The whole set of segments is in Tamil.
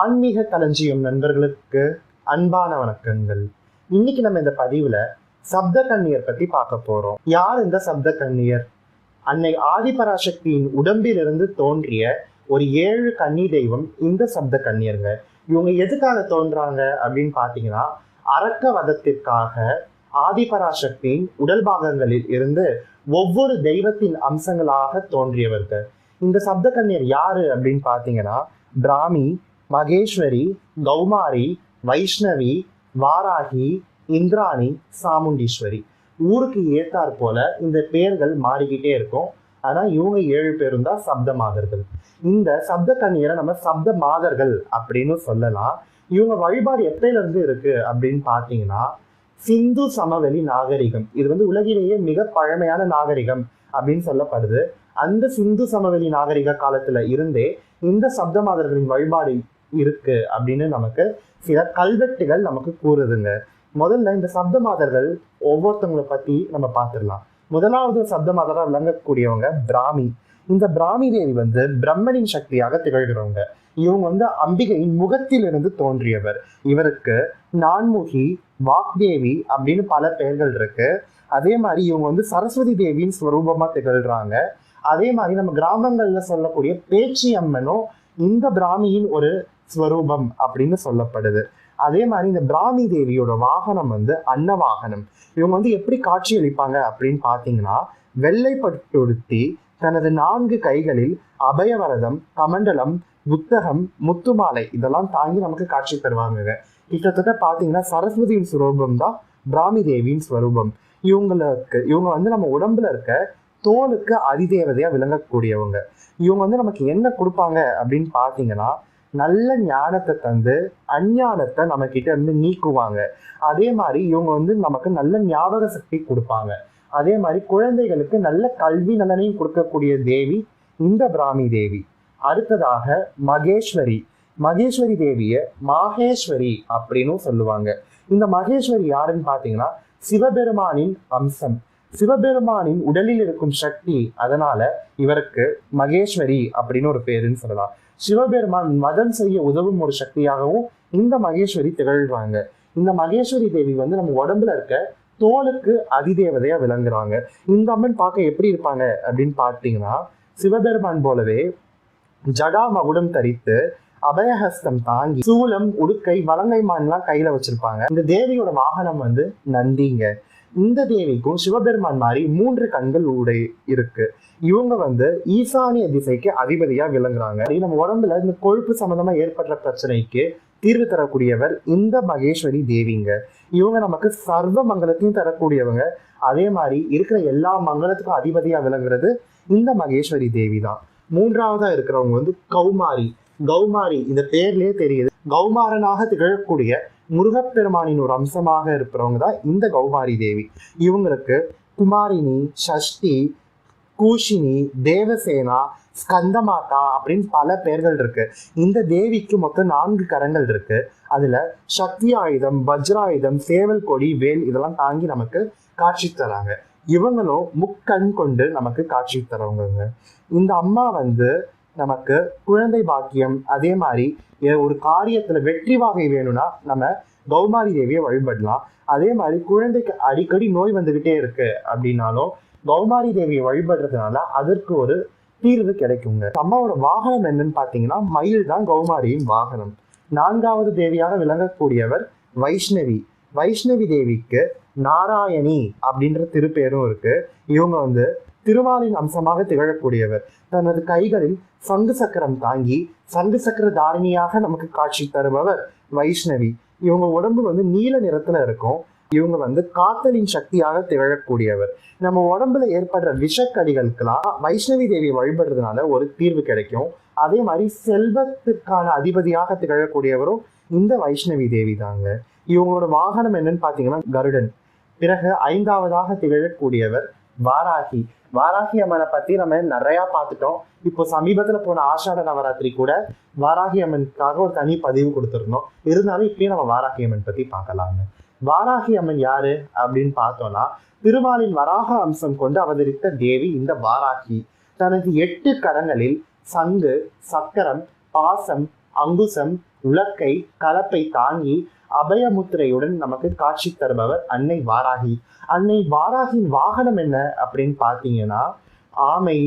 ஆன்மீக களஞ்சியம் நண்பர்களுக்கு அன்பான வணக்கங்கள். இன்னைக்கு நம்ம இந்த பதிவுல சப்த கண்ணியர் பத்தி பார்க்க போறோம். யார் இந்த சப்த கன்னியர் அன்னை ஆதிபராசக்தியின் உடம்பிலிருந்து தோன்றிய ஒரு ஏழு கன்னி தெய்வம் இந்த சப்த கண்ணியருங்க. இவங்க எதுக்காக தோன்றாங்க அப்படின்னு பார்த்தீங்கன்னா அரக்க வதத்திற்காக ஆதிபராசக்தியின் உடல் பாகங்களில் இருந்து ஒவ்வொரு தெய்வத்தின் அம்சங்களாக தோன்றியவர்கள் இந்த சப்த கண்ணியர் யாரு அப்படின்னு பார்த்தீங்கன்னா பிராமி மகேஸ்வரி கௌமாரி வைஷ்ணவி வாராகி இந்திராணி சாமுண்டீஸ்வரி. ஊருக்கு ஏத்தார் போல இந்த பெயர்கள் மாறிக்கிட்டே இருக்கும். ஆனால் இவங்க ஏழு பேரும் தான் சப்த மாதர்கள். இந்த சப்த கன்னியரை நம்ம சப்த மாதர்கள் அப்படின்னு சொல்லலாம். இவங்க வழிபாடு எப்பையிலேருந்து இருக்கு அப்படின்னு பார்த்தீங்கன்னா சிந்து சமவெளி நாகரிகம். இது வந்து உலகிலேயே மிக பழமையான நாகரிகம் அப்படின்னு சொல்லப்படுது. அந்த சிந்து சமவெளி நாகரிக காலத்துல இருந்தே இந்த சப்த மாதர்களின் வழிபாடு இருக்கு அப்படின்னு நமக்கு சில கல்வெட்டுகள் நமக்கு கூறுதுங்க. முதல்ல இந்த சப்த மாதர்கள் ஒவ்வொருத்தவங்களை பத்தி நம்ம பார்த்துடலாம். முதலாவது சப்த மாதராக விளங்கக்கூடியவங்க பிராமி. இந்த பிராமி தேவி வந்து பிரம்மனின் சக்தியாக திகழ்கிறவங்க. இவங்க வந்து அம்பிகையின் முகத்திலிருந்து தோன்றியவர். இவருக்கு நான்முகி வாக்தேவி அப்படின்னு பல பெயர்கள் இருக்கு. அதே மாதிரி இவங்க வந்து சரஸ்வதி தேவியின் ஸ்வரூபமா திகழ்றாங்க. அதே மாதிரி நம்ம கிராமங்கள்ல சொல்லக்கூடிய பேச்சி அம்மனும் இந்த பிராமியின் ஒரு ஸ்வரூபம் அப்படின்னு சொல்லப்படுது. அதே மாதிரி இந்த பிராமி தேவியோட வாகனம் வந்து அன்ன வாகனம் இவங்க வந்து எப்படி காட்சி அளிப்பாங்க அப்படின்னு பார்த்தீங்கன்னா வெள்ளைப்பட்டுடுத்தி தனது நான்கு கைகளில் அபயவரதம் கமண்டலம் புத்தகம் முத்துமாலை இதெல்லாம் தாங்கி நமக்கு காட்சி தருவாங்க கிட்டத்தட்ட பார்த்தீங்கன்னா சரஸ்வதியின் ஸ்வரூபம் தான் பிராமி தேவியின் ஸ்வரூபம் இவங்களுக்கு இவங்க வந்து நம்ம உடம்புல இருக்க தோலுக்கு அதிதேவதையா விளங்கக்கூடியவங்க. இவங்க வந்து நமக்கு என்ன கொடுப்பாங்க அப்படின்னு பார்த்தீங்கன்னா நல்ல ஞானத்தை தந்து அஞ்ஞானத்தை நம்ம கிட்ட இருந்து நீக்குவாங்க. அதே மாதிரி இவங்க வந்து நமக்கு நல்ல ஞாபக சக்தி கொடுப்பாங்க. அதே மாதிரி குழந்தைகளுக்கு நல்ல கல்வி நலனையும் கொடுக்கக்கூடிய தேவி இந்த பிராமி தேவி. அடுத்ததாக மகேஸ்வரி. மகேஸ்வரி தேவியை மாகேஸ்வரி அப்படின்னு சொல்லுவாங்க. இந்த மகேஸ்வரி யாருன்னு பார்த்தீங்கன்னா சிவபெருமானின் அம்சம் சிவபெருமானின் உடலில் இருக்கும் சக்தி அதனால இவருக்கு மகேஸ்வரி அப்படின்னு ஒரு பேருன்னு சொல்லலாம். சிவபெருமான் மதம் செய்ய உதவும் ஒரு சக்தியாகவும் இந்த மகேஸ்வரி திகழ்வாங்க. இந்த மகேஸ்வரி தேவி வந்து நம்ம உடம்புல இருக்க தோலுக்கு அதிதேவதையா விளங்குறாங்க. இந்த அம்மன் பார்க்க எப்படி இருப்பாங்க அப்படின்னு பார்த்தீங்கன்னா சிவபெருமான் போலவே ஜடா மகுடம் தரித்து அபயஹஸ்தம் தாங்கி சூலம் உடுக்கை வலங்கைமான்லாம் கையில வச்சிருப்பாங்க. இந்த தேவியோட வாகனம் வந்து நந்திங்க. இந்த தேவிக்கும் சிவபெருமான் மாதிரி மூன்று கண்கள் உடை இருக்கு. இவங்க வந்து ஈசானிய திசைக்கு அதிபதியா விளங்குறாங்க. நம்ம உடம்புல இந்த கொழுப்பு சம்பந்தமா ஏற்படுற பிரச்சனைக்கு தீர்வு தரக்கூடியவர் இந்த மகேஸ்வரி தேவிங்க. இவங்க நமக்கு சர்வ மங்களத்தையும் தரக்கூடியவங்க. அதே மாதிரி இருக்கிற எல்லா மங்களத்துக்கும் அதிபதியா விளங்குறது இந்த மகேஸ்வரி தேவி தான் மூன்றாவதா இருக்கிறவங்க வந்து கௌமாரி. கௌமாரி இந்த பேர்லயே தெரியுது. கௌமாரனாக திகழக்கூடிய முருகப்பெருமானின் ஒரு அம்சமாக இருக்கிறவங்க தான் இந்த கௌமாரி தேவி. இவங்களுக்கு குமாரினி சஷ்டி கூஷினி தேவசேனா ஸ்கந்தமாதா அப்படின்னு பல பெயர்கள் இருக்கு. இந்த தேவிக்கு மொத்தம் நான்கு கரங்கள் இருக்கு. அதுல சக்தி ஆயுதம் வஜ்ராயுதம் சேவல் கொடி வேல் இதெல்லாம் தாங்கி நமக்கு காட்சி தராங்க. இவங்களும் முக்கண் கொண்டு நமக்கு காட்சி தரவங்க இந்த அம்மா வந்து நமக்கு குழந்தை பாக்கியம் அதே மாதிரி ஒரு காரியத்துல வெற்றி வாகை வேணும்னா நம்ம கௌமாரி தேவியை வழிபடலாம். அதே மாதிரி குழந்தைக்கு அடிக்கடி நோய் வந்துகிட்டே இருக்கு அப்படின்னாலும் கௌமாரி தேவியை வழிபடுறதுனால அதற்கு ஒரு தீர்வு கிடைக்குங்க. அம்மாவோட வாகனம் என்னன்னு பார்த்தீங்கன்னா மயில் தான் கௌமாரியின் வாகனம். நான்காவது தேவியாக விளங்கக்கூடியவர் வைஷ்ணவி. வைஷ்ணவி தேவிக்கு நாராயணி அப்படின்ற திருப்பேரும் இருக்கு. இவங்க வந்து திருமாலின் அம்சமாக திகழக்கூடியவர். தனது கைகளில் சங்கு சக்கரம் தாங்கி சங்கு சக்கர தாரிணியாக நமக்கு காட்சி தருபவர் வைஷ்ணவி. இவங்க உடம்பு வந்து நீல நிறத்துல இருக்கும். இவங்க வந்து காத்தலின் சக்தியாக திகழக்கூடியவர். நம்ம உடம்புல ஏற்படுற விஷக்கடிகளுக்கெல்லாம் வைஷ்ணவி தேவியை வழிபடுறதுனால ஒரு தீர்வு கிடைக்கும். அதே மாதிரி செல்வத்துக்கான அதிபதியாக திகழக்கூடியவரும் இந்த வைஷ்ணவி தேவி தாங்க. இவங்களோட வாகனம் என்னன்னு பாத்தீங்கன்னா கருடன். பிறகு ஐந்தாவதாக திகழக்கூடியவர் வாராகி. வாராகி அம்மனை பத்தி நம்ம நிறைய பார்த்துட்டோம். இப்போ சமீபத்துல போன ஆஷாட நவராத்திரி கூட வாராகி அம்மனுக்காக ஒரு தனி பதிவு கொடுத்துருந்தோம். இருந்தாலும் இப்பயும் நம்ம வாராகி அம்மன் பத்தி பார்க்கலாங்க. வாராகி அம்மன் யாரு அப்படின்னு பார்த்தோம்னா திருமாலின் வராக அம்சம் கொண்டு அவதரித்த தேவி இந்த வாராகி. தனது எட்டு கரங்களில் சங்கு சக்கரம் பாசம் அங்குசம் உலக்கை கலப்பை தாங்கி அபயமுத்திரையுடன் நமக்கு காட்சி தருபவர் அன்னை வாராகி. அன்னை வாராகியின் வாகனம் என்ன அப்படின்னு பார்த்தீங்கன்னா ஆமை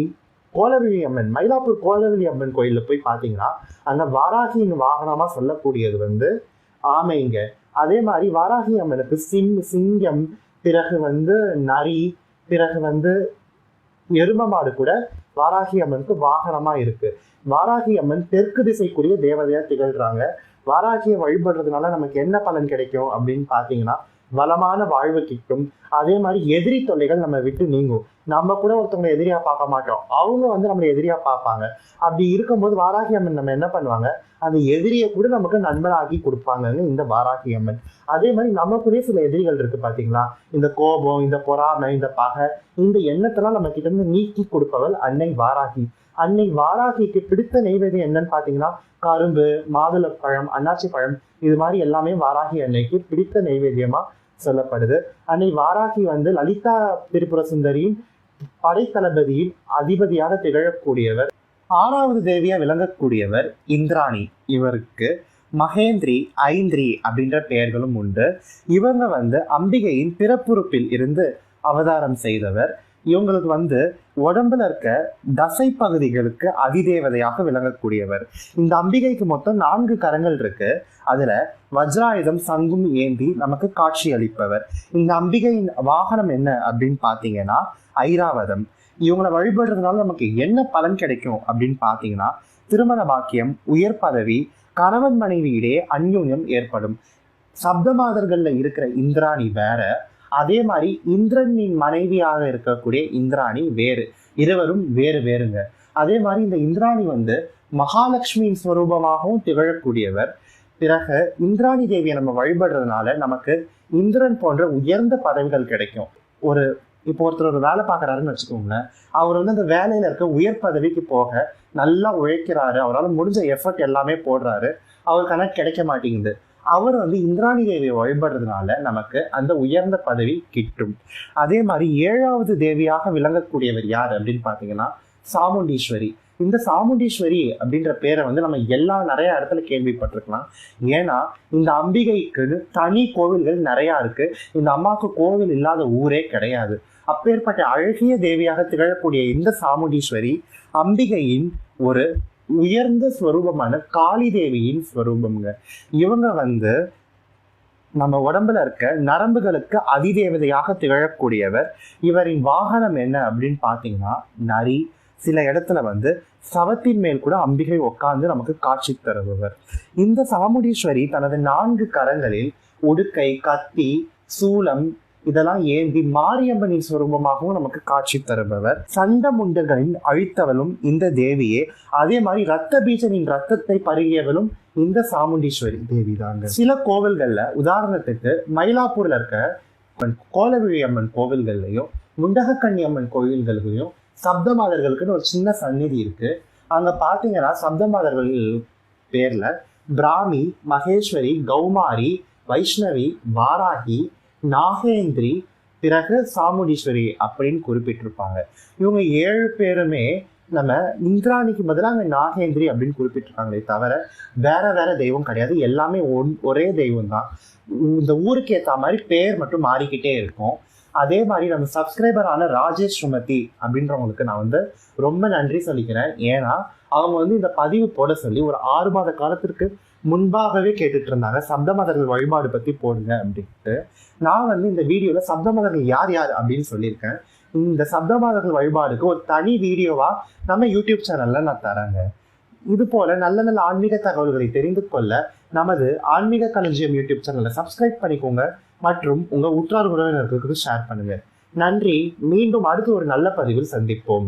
கோலவிழி அம்மன் மயிலாப்பூர் கோலவிழி அம்மன் கோயிலில் போய் பார்த்தீங்கன்னா அந்த வாராகியின் வாகனமாக சொல்லக்கூடியது வந்து ஆமைங்க. அதே மாதிரி வாராகி அம்மனுக்கு சிம் சிங்கம் பிறகு வந்து நரி பிறகு வந்து எரும மாடு கூட வாராகி அம்மனுக்கு வாகனமா இருக்கு. வாராகி அம்மன் தெற்கு திசைக்குரிய தேவதையா திகழ்றாங்க. வாராகியை வழிபடுறதுனால நமக்கு என்ன பலன் கிடைக்கும் அப்படின்னு பார்த்தீங்கன்னா வளமான வாழ்வு கிட்டும் அதே மாதிரி எதிரி தொல்லைகள் நம்ம விட்டு நீங்கும். நம்ம கூட ஒருத்தவங்க எதிரியா பார்க்க மாட்டோம். அவங்க வந்து நம்மளை எதிரியா பார்ப்பாங்க. அப்படி இருக்கும்போது வாராகி அம்மன் நம்ம என்ன பண்ணுவாங்க? அந்த எதிரியை கூட நமக்கு நண்பனாகி கொடுப்பாங்கன்னு இந்த வாராகி அம்மன். அதே மாதிரி நமக்குள்ளே சில எதிரிகள் இருக்கு பாத்தீங்களா? இந்த கோபம் இந்த பொறாமை இந்த பகை இந்த எண்ணத்தெல்லாம் நம்ம கிட்ட இருந்து நீக்கி கொடுப்பவள் அன்னை வாராகி. அன்னை வாராகிக்கு பிடித்த நெய்வேதியம் என்னன்னு பாத்தீங்கன்னா கரும்பு மாதுளப்பழம் அன்னாச்சி பழம் இது மாதிரி எல்லாமே வாராகி அன்னைக்கு பிடித்த நெய்வேத்தியமா சொல்லப்படுது. அன்னை வாராகி வந்து லலிதா திரிபுர சுந்தரியின் படைத்தளபதியின் அதிபதியாக திகழக்கூடியவர். ஆறாவது தேவியா விளங்கக்கூடியவர் இந்திராணி. இவருக்கு மகேந்திரி ஐந்திரி அப்படின்ற பெயர்களும் உண்டு. இவங்க வந்து அம்பிகையின் பிறப்புறுப்பில் இருந்து அவதாரம் செய்தவர். இவங்களுக்கு வந்து உடம்புல இருக்க தசை பகுதிகளுக்கு அதிதேவதையாக விளங்கக்கூடியவர். இந்த அம்பிகைக்கு மொத்தம் நான்கு கரங்கள் இருக்கு. அதுல வஜ்ராயுதம் சங்கும் ஏந்தி நமக்கு காட்சி அளிப்பவர். இந்த அம்பிகையின் வாகனம் என்ன அப்படின்னு பாத்தீங்கன்னா ஐராவதம். இவங்களை வழிபடுறதுனால நமக்கு என்ன பலன் கிடைக்கும் அப்படின்னு பாத்தீங்கன்னா திருமண பாக்கியம் உயர் பதவி கணவன் மனைவியிடையே அந்யோன்யம் ஏற்படும். சப்தமாதர்கள்ல இருக்கிற இந்திராணி வேற அதே மாதிரி இந்திரனின் மனைவியாக இருக்கக்கூடிய இந்திராணி வேறு. இருவரும் வேறு வேறுங்க. அதே மாதிரி இந்த இந்திராணி வந்து மகாலட்சுமியின் ஸ்வரூபமாகவும் திகழக்கூடியவர். பிறகு இந்திராணி தேவியை நம்ம வழிபடுறதுனால நமக்கு இந்திரன் போன்ற உயர்ந்த பதவிகள் கிடைக்கும். ஒரு இப்போ ஒருத்தர் ஒரு வேலை பார்க்குறாருன்னு வச்சுக்கோங்களேன். அவர் வந்து அந்த வேலையில் இருக்க உயர் பதவிக்கு போக நல்லா உழைக்கிறாரு. அவரால் முடிஞ்ச எஃபர்ட் எல்லாமே போடுறாரு. அவருக்கான கிடைக்க மாட்டேங்குது. அவர் வந்து இந்திராணி தேவியை வழிபடுறதுனால நமக்கு அந்த உயர்ந்த பதவி கிட்டும். அதே மாதிரி ஏழாவது தேவியாக விளங்கக்கூடியவர் யார் அப்படின்னு பார்த்தீங்கன்னா சாமுண்டீஸ்வரி. இந்த சாமுண்டீஸ்வரி அப்படின்ற பேரை வந்து நம்ம எல்லா நிறைய இடத்துல கேள்விப்பட்டிருக்கலாம். ஏன்னா இந்த அம்பிகைக்கு தனி கோவில்கள் நிறையா இருக்கு. இந்த அம்மாவுக்கு கோவில் இல்லாத ஊரே கிடையாது. அப்பேற்பட்ட அழகிய தேவியாக திகழக்கூடிய இந்த சாமுண்டீஸ்வரி அம்பிகையின் ஒரு உயர்ந்த ஸ்வரூபமான காளி தேவியின் ஸ்வரூபம்ங்க. இவங்க வந்து நம்ம உடம்புல இருக்க நரம்புகளுக்கு அதிதேவதையாக திகழக்கூடியவர். இவரின் வாகனம் என்ன அப்படின்னு பார்த்தீங்கன்னா நரி. சில இடத்துல வந்து சவத்தின் மேல் கூட அம்பிகை உட்கார்ந்து நமக்கு காட்சி தருபவர். இந்த சவமுடீஸ்வரி தனது நான்கு கரங்களில் உடுக்கை கத்தி சூலம் இதெல்லாம் ஏந்தி மாரியம்மனின் சுரூபமாகவும் நமக்கு காட்சி தருபவர். சண்ட முண்டர்களின் அழித்தவளும் இந்த தேவியே. அதே மாதிரி ரத்த பீஜனின் ரத்தத்தை பருகியவளும் இந்த சாமுண்டீஸ்வரி தேவி தாங்க சில கோவில்கள்ல உதாரணத்துக்கு மயிலாப்பூர்ல இருக்க கோலவிழி அம்மன் கோவில்கள்லையும் முண்டகக்கண்ணி அம்மன் கோவில்கள்லையும் சப்தமாதர்களுக்குன்னு ஒரு சின்ன சந்நிதி இருக்கு. அங்க பாத்தீங்கன்னா சப்தமாதர்கள் பேர்ல பிராமி மகேஸ்வரி கௌமாரி வைஷ்ணவி வாராகி நாகேந்திரி பிறகு சாமுண்டீஸ்வரி அப்படின்னு குறிப்பிட்டிருப்பாங்க. இவங்க ஏழு பேருமே நம்ம இந்திராணிக்கு பதிலாக அங்கே நாகேந்திரி அப்படின்னு குறிப்பிட்டிருக்காங்களே தவிர வேற வேற தெய்வம் கிடையாது. எல்லாமே ஒன் ஒரே தெய்வம் தான். இந்த ஊருக்கு ஏற்ற மாதிரி பேர் மட்டும் மாறிக்கிட்டே இருக்கும். அதே மாதிரி நம்ம சப்ஸ்கிரைபரான ராஜேஷ் சுமதி அப்படின்றவங்களுக்கு நான் வந்து ரொம்ப நன்றி சொல்லிக்கிறேன். ஏன்னா அவங்க வந்து இந்த பதிவு போட சொல்லி ஒரு ஆறு மாத காலத்திற்கு முன்பாகவே கேட்டுட்டு இருந்தாங்க சப்த மதர்கள் வழிபாடு பத்தி போடுங்க அப்படின்ட்டு. நான் வந்து இந்த வீடியோல சப்த மதர்கள் யார் யார் அப்படின்னு சொல்லியிருக்கேன். இந்த சப்த மதர்கள் வழிபாடுக்கு ஒரு தனி வீடியோவா நம்ம யூடியூப் சேனல்ல நான் தரேங்க. இது போல நல்ல நல்ல ஆன்மீக தகவல்களை தெரிந்து கொள்ள நமது ஆன்மீக களஞ்சியம் யூடியூப் சேனலை சப்ஸ்கிரைப் பண்ணிக்கோங்க. மற்றும் உங்க உற்றார் உறவினர்களுக்கு ஷேர் பண்ணுங்க. நன்றி. மீண்டும் அடுத்து ஒரு நல்ல பதிவில் சந்திப்போம்.